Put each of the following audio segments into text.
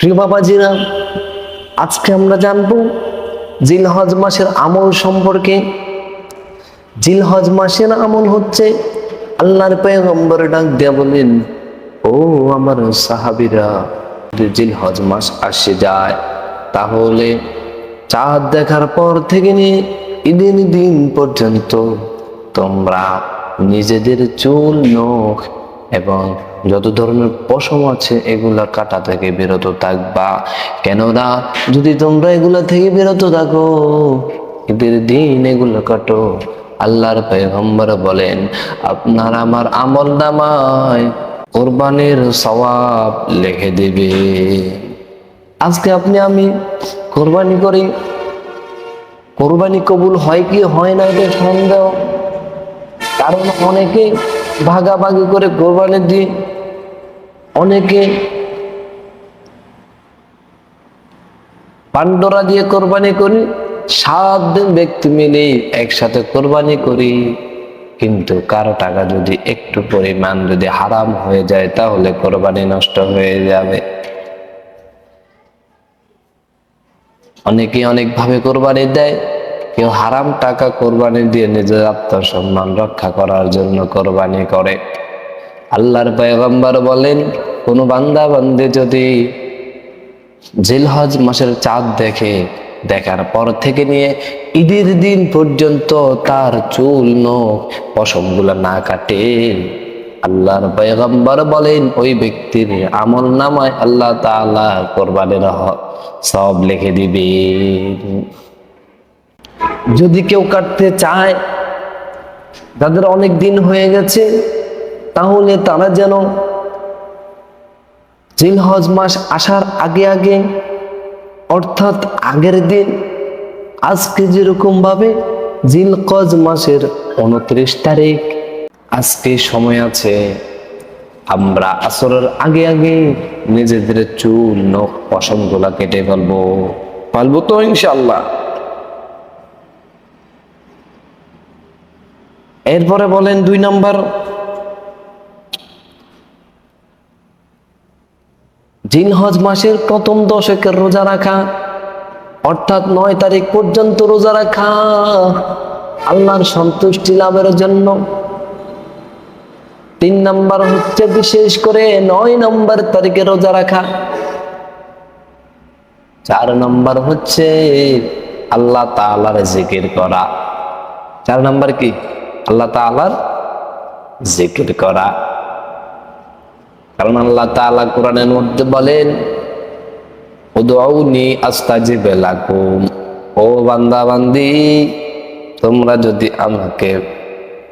প্রিয় বাবাজিরা, আজকে আমরা জানব জিলহজ মাসের আমল সম্পর্কে। জিলহজ মাসের আমল হচ্ছে আল্লাহর পেগম্বর ডাক দিয়া বলেন, ও আমার সাহাবিরা জিলহজ মাস আসে যায়, তাহলে চাঁদ দেখার পর থেকে নিয়ে ঈদের দিন পর্যন্ত তোমরা নিজেদের চুল নখ এবং যত ধরনের পশম আছে, এগুলা কাটা থেকে বিরত থাকবা। কেননা, যদি তোমরা এগুলা থেকে বিরত থাকো, ঈদের দিন এগুলো কাটো। আল্লাহর পেগম্বর বলেন, আপনার আমার আমল নামায় কোরবানির সওয়াব লিখে দেবে। আজকে আপনি, আমি কোরবানি করি। কোরবানি কবুল হয় কি হয় না, এটা সন্দেহ। কারণ অনেকে ভাগাভাগি করে কোরবানি দিয়ে অনেকে পান্ডরা দিয়ে কোরবানি করি, সাত দিন ব্যক্তি মিলে একসাথে কোরবানি করি। কিন্তু কারও টাকা যদি একটু পরিমাণ যদি হারাম হয়ে যায়, তাহলে কোরবানি নষ্ট হয়ে যাবে। অনেকে অনেকভাবে কোরবানি দেয় কেউ হারাম টাকা কোরবানি দিয়ে নিজের আত্মসম্মান রক্ষা করার জন্য কোরবানি করে। আল্লাহর পয়গম্বর বলেন, কোন বান্দা বান্দে যদি জিলহজ মাসের চাঁদ দেখে, দেখার পর থেকে নিয়ে ঈদের দিন পর্যন্ত তার চুল, নখ, পশমগুলো না কাটে। আল্লাহর পয়গম্বর বলেন, ওই ব্যক্তির আমল নামায় আল্লাহ তাআলা কোরবানির সব লিখে দিবে যদি কেউ কাটতে চায়, তাদের অনেক দিন হয়ে গেছে, তাহলে তারা যেন জিলহজ মাস আসার আগে আগে, অর্থাৎ আগের দিন, আজকে যেরকম ভাবে জিলকজ মাসের উনত্রিশ তারিখ, আজকে সময় আছে, আমরা আসরের আগে আগে নিজেদের চুল, নখ, পশমগুলা কেটে ফেলব। পালবো তো ইনশাল্লাহ এরপরে বলেন দুই নাম্বার জিনহজ মাসের প্রথম দশকের রোজা রাখা, অর্থাৎ নয় তারিখ পর্যন্ত রোজা রাখা, আল্লাহর সন্তুষ্টি লাভের জন্য। তিন নাম্বার হচ্ছে বিশেষ করে নয় নম্বর তারিখে রোজা রাখা। চার নম্বর হচ্ছে আল্লাহ তাআলার জিকির করা। চার নাম্বার কি? আল্লাহ তাআলার জিকির করা। কারণ আল্লাহ তাআলা কোরআনের মধ্যে বলেন, উদউনি আস্তাজিব লাকুম। ও বান্দা বান্দি তোমরা যদি আমাকে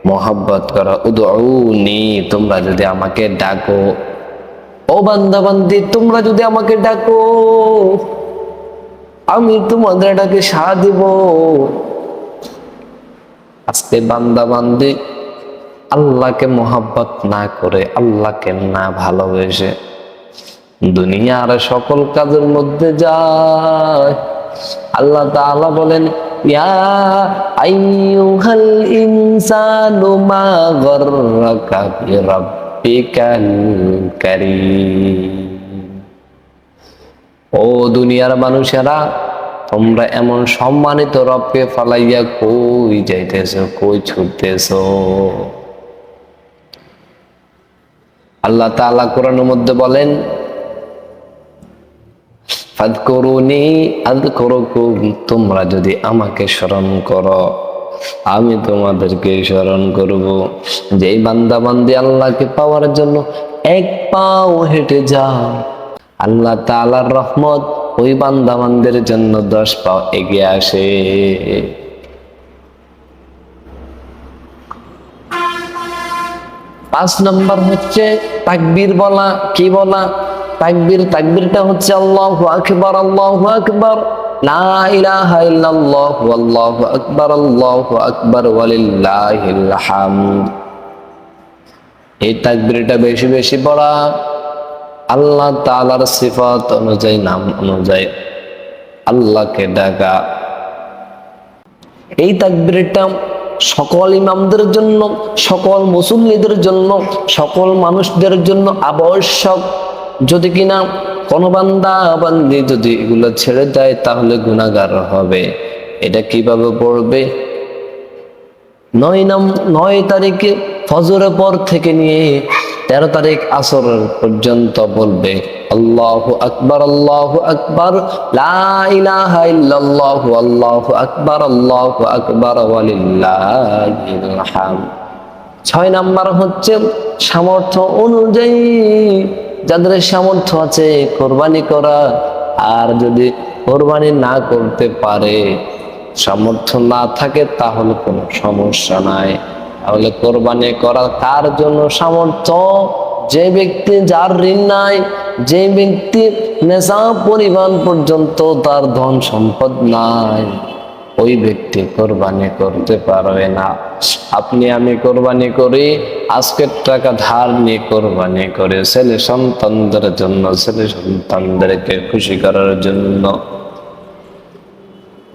মোহাব্বত করো, উদউনি তোমরা যদি আমাকে ডাকো। ও বান্দা বান্দি তোমরা যদি আমাকে ডাকো, আমি তোমাদের ডাকে সাড়া দিব। আজকে বান্দা বান্দি আল্লাহকে মোহাব্বত না করে, আল্লাহকে না ভালোবেসে দুনিয়ার সকল কাজের মধ্যে যায়। আল্লাহ তাআলা বলেন, ইয়া মা ও দুনিয়ার মানুষেরা তোমরা এমন সম্মানিত রবকে ফালাইয়া কই যাইতেছো, কই ছুটতেছো? আল্লাহ তাআলা কোরআনের মধ্যে বলেন তোমরা যদি আমাকে স্মরণ করো, আমি তোমাদেরকে স্মরণ করব। যেই বান্দা বান্দি আল্লাহকে পাওয়ার জন্য এক পাও হেঁটে যাও আল্লাহ তাআলার রহমত ওই বান্দা বান্দের জন্য দশ পাও এগিয়ে আসে। পাঁচ নম্বর হচ্ছে তাকবীর বলা। কি বলা? তাকবীর, তাকবীরটা হচ্ছে আল্লাহু আকবার আল্লাহু আকবার। এই তাকবীরটা বেশি বেশি পড়া। আল্লাহ তালার সিফাত অনুযায়ী, নাম অনুযায়ী আল্লাহকে ডাকা। এই তাকবিরটা সকল ইমামদের জন্য, সকল মুসল্লিদের জন্য, সকল মানুষদের জন্য আবশ্যক। যদি কিনা কোন বান্দা বান্দি যদি এগুলো ছেড়ে দেয়, তাহলে গুণাগার হবে। এটা কীভাবে পড়বে? নয় নাম, নয় তারিখে ফজরের পর থেকে নিয়ে তেরো তারিখ আসরের পর্যন্ত বলবে, আল্লাহ আকবর, আল্লাহ আকবার আল্লাহু আকবার আল্লাহু আকবার ছয় নাম্বার হচ্ছে সামর্থ্য অনুযায়ী, যাদের সামর্থ্য আছে কোরবানি করা, আর যদি কোরবানি না করতে পারে, সামর্থ্য না থাকে, তাহলে কোনো সমস্যা নাই। তাহলে কোরবানি করা কার জন্য সামর্থ্য? যে ব্যক্তি যার ঋণ নাই, যে ব্যক্তি নেশা পরিমাণ পর্যন্ত তার ধন সম্পদ নাই, ওই ব্যক্তি কোরবানি করতে পারবে না। আপনি আমি কোরবানি করি, আজকের টাকা ধার নিয়ে কোরবানি করে, ছেলে সন্তানদের জন্য, ছেলে সন্তানদেরকে খুশি করার জন্য।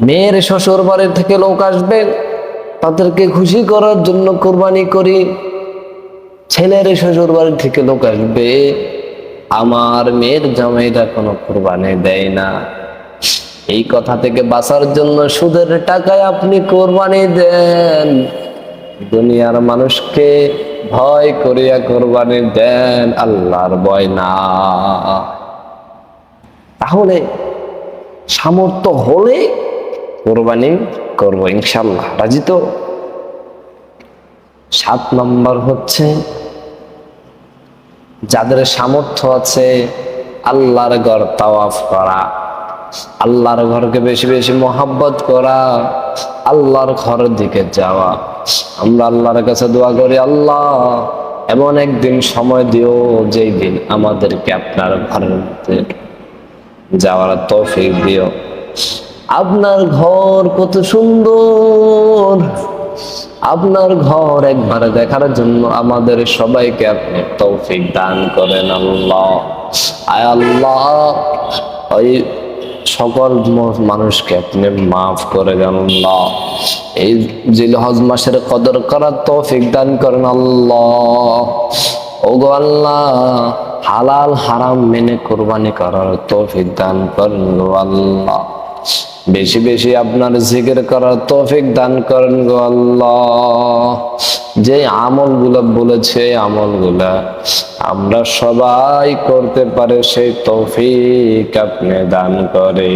মেয়ের শ্বশুর বাড়ি থেকে লোক আসবে তাদেরকে খুশি করার জন্য কোরবানি করি, ছেলের শ্বশুর বাড়ি থেকে লোক আসবে, আমার মেয়ের জামাইরা কোনো কোরবানি দেয় না। এই কথা থেকে বাঁচার জন্য সুদের টাকায় আপনি কোরবানি দেন। দুনিয়ার মানুষকে ভয় করিয়া কোরবানি দেন, আল্লাহর ভয় না। তাহলে সামর্থ্য হলে কোরবানি করব, ইনশাল্লাহ। রাজি তো? সাত নম্বর হচ্ছে, যাদের সামর্থ্য আছে আল্লাহর ঘর তাওয়াফ করা, আল্লাহর ঘরকে বেশি বেশি মোহাব্বত করা, আল্লাহর ঘরের দিকে যাওয়া। আমরা আল্লাহর কাছে দোয়া করি, আল্লাহ, এমন একদিন সময় দিও যেই দিন আমাদেরকে আপনার ঘরের মধ্যে যাওয়ার তৌফিক দিও। আপনার ঘর কত সুন্দর। আপনার ঘর একবার দেখার জন্য আমাদের সবাইকে আপনি তৌফিক দান করেন আল্লাহ। আয় আল্লাহ, ওই সকল মানুষকে আপনি মাফ করে দেন আল্লাহ। এই জিলহজ মাসের কদর করার তৌফিক দান করেন আল্লাহ। ওগো আল্লাহ, হালাল হারাম মেনে কোরবানি করার তৌফিক দান করেন আল্লাহ। বেশি বেশি আপনার জিকির করার তৌফিক দান করেন গো আল্লাহ। যে আমলগুলো বলেছে আমলগুলা আমরা সবাই করতে পারে, সেই তৌফিক আপনি দান করে